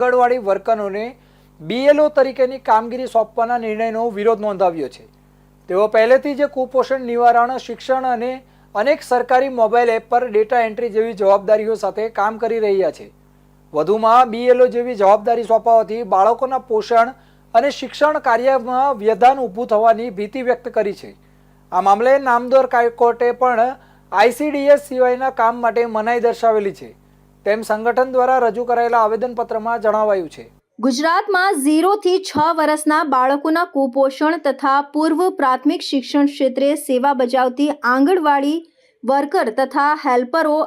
આંગણવાડી વર્કરોને BLO તરીકેની કામગીરી સોંપવાના નિર્ણયનો વિરોધ નોંધાવ્યો છે. તેઓ પહેલેથી જ કુપોષણ નિવારણ, શિક્ષણ અને અનેક સરકારી મોબાઈલ એપ પર ડેટા એન્ટ્રી જેવી જવાબદારીઓ સાથે કામ કરી રહ્યા છે. વધુમાં બીએલઓ જેવી જવાબદારી સોંપાવાથી બાળકોના પોષણ અને શિક્ષણ કાર્યમાં વ્યધાન ઊભું થવાની ભીતિ વ્યક્ત કરી છે. આ મામલે નામદોર કોર્ટે પણ આઈસીડીએસ સિવાયના કામ માટે મનાઈ દર્શાવેલી છે. તેમ સંગઠન દ્વારા રજૂ કરાયેલા આવેદનપત્રમાં જણાવાયું છે. ગુજરાતમાં ઝીરોથી છ વર્ષના બાળકોના કુપોષણ તથા પૂર્વ પ્રાથમિક શિક્ષણ ક્ષેત્રે સેવા બજાવતી આંગણવાડી વર્કર તથા હેલ્પરો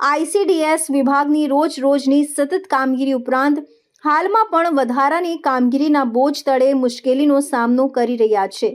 આઈસીડીએસ વિભાગની રોજ રોજની સતત કામગીરી ઉપરાંત હાલમાં પણ વધારાની કામગીરીના બોજ તળે મુશ્કેલીનો સામનો કરી રહ્યા છે.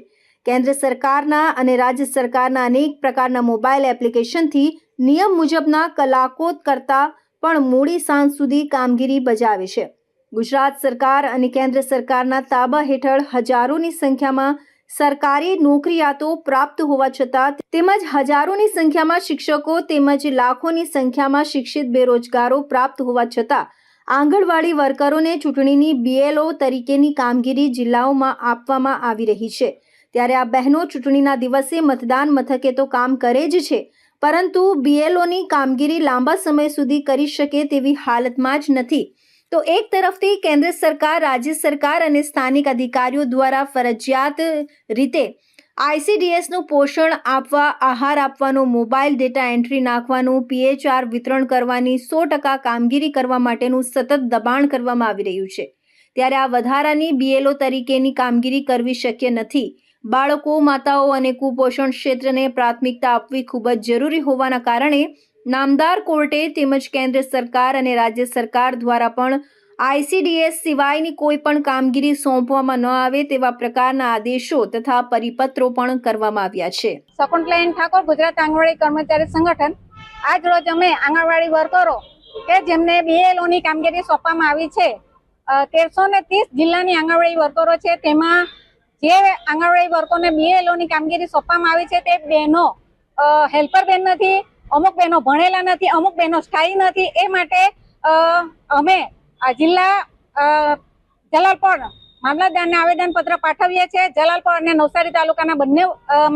કેન્દ્ર સરકારના અને રાજ્ય સરકારના અનેક પ્રકારના મોબાઈલ એપ્લિકેશનથી નિયમ મુજબના કલાકો કરતાં પણ મોડી સાંજ સુધી કામગીરી બજાવે છે. ગુજરાત સરકાર અને કેન્દ્ર સરકારના તાબા હેઠળ હજારોની સંખ્યામાં સરકારી નોકરિયાતો પ્રાપ્ત હોવા છતાં તેમજ હજારોની સંખ્યામાં શિક્ષકો તેમજ લાખોની સંખ્યામાં શિક્ષિત બેરોજગારો પ્રાપ્ત હોવા છતાં આંગણવાડી વર્કરોને ચૂંટણીની બીએલઓ તરીકેની કામગીરી જિલ્લાઓમાં આપવામાં આવી રહી છે. ત્યારે આ બહેનો ચૂંટણીના દિવસે મતદાન મથકે તો કામ કરે જ છે પરંતુ બીએલઓની કામગીરી લાંબા સમય સુધી કરી શકે તેવી હાલતમાં જ નથી. તો એક તરફથી કેન્દ્ર સરકાર, રાજ્ય સરકાર અને સ્થાનિક અધિકારીઓ દ્વારા ફરજિયાત રીતે આઈસીડીએસનું પોષણ આપવા, આહાર આપવાનો મોબાઈલ ડેટા એન્ટ્રી નાખવાનું, પીએચઆર વિતરણ કરવાની, સો ટકા કામગીરી કરવા માટેનું સતત દબાણ કરવામાં આવી રહ્યું છે. ત્યારે આ વધારાની બીએલઓ તરીકેની કામગીરી કરવી શક્ય નથી. બાળકો, માતાઓ અને કુપોષણ ક્ષેત્રને પ્રાથમિકતા આપવી ખૂબ જ જરૂરી હોવાના કારણે નામદાર કોર્ટે તેમજ કેન્દ્ર સરકાર અને રાજ્ય સરકાર દ્વારા પણ આઈસીડીએસ સિવાયની કોઈ પણ કામગીરી સોંપવામાં ન આવે તેવા પ્રકારના આદેશો તથા પરિપત્રો પણ કરવામાં આવ્યા છે. શકુંતલાબેન ઠાકોર, ગુજરાત આંગણવાડી કર્મચારી સંગઠન. આજ રોજ અમે આંગણવાડી વર્કરો કે જેમને BLO ની કામગીરી સોંપવામાં આવી છે તેરસો ને ત્રીસ જિલ્લાની આંગણવાડી વર્કરો છે, તેમાં જે આંગણવાડી વર્કોને બીએલઓની કામગીરી સોંપવામાં આવી છે તે બહેનો હેલ્પર બેન નથી, અમુક બહેનો ભણેલા નથી, અમુક બહેનો સ્થાયી નથી, એ માટે અમે જિલ્લા જલાલપોર મામલતદારને આવેદનપત્ર પાઠવીએ છીએ. જલાલપોર અને નવસારી તાલુકાના બંને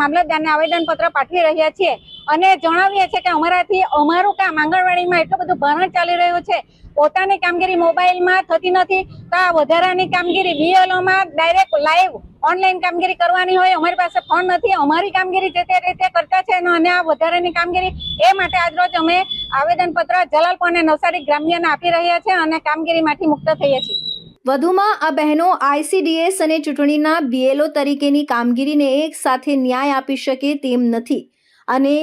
મામલતદારને આવેદનપત્ર પાઠવી રહ્યા છીએ અને જણાવીએ છીએ કે અમારાથી અમારું કામ આંગણવાડીમાં એટલું બધું ભારણ ચાલી રહ્યું છે. પોતાની કામગીરી મોબાઈલમાં થતી નથી. તો આ વધારાની કામગીરી બીએલઓમાં ડાયરેક્ટ લાઈવ ઓનલાઈન કામગીરી કરવાની હોય, અમારી પાસે ફોન નથી, અમારી કામગીરી જે તે રીતે કરતા છે અને આ વધારાની કામગીરી, એ માટે આજરોજ અમે આવેદનપત્ર જલાલપુર અને નવસારી ગ્રામ્યને આપી રહ્યા છે અને કામગીરીમાંથી મુક્ત થઈએ છીએ. વધુમાં આ બહેનો આઈસીડીએસ અને ચૂંટણીના બીએલઓ તરીકેની કામગીરીને એક સાથે ન્યાય આપી શકે તેમ નથી. અને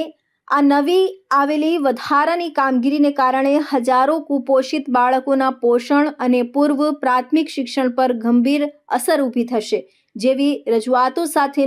આ નવી આવેલી વધારાની કામગીરીને કારણે હજારો કુપોષિત બાળકોના પોષણ અને પૂર્વ પ્રાથમિક શિક્ષણ પર ગંભીર અસર ઊભી થશે. જેવી રજૂઆતો સાથે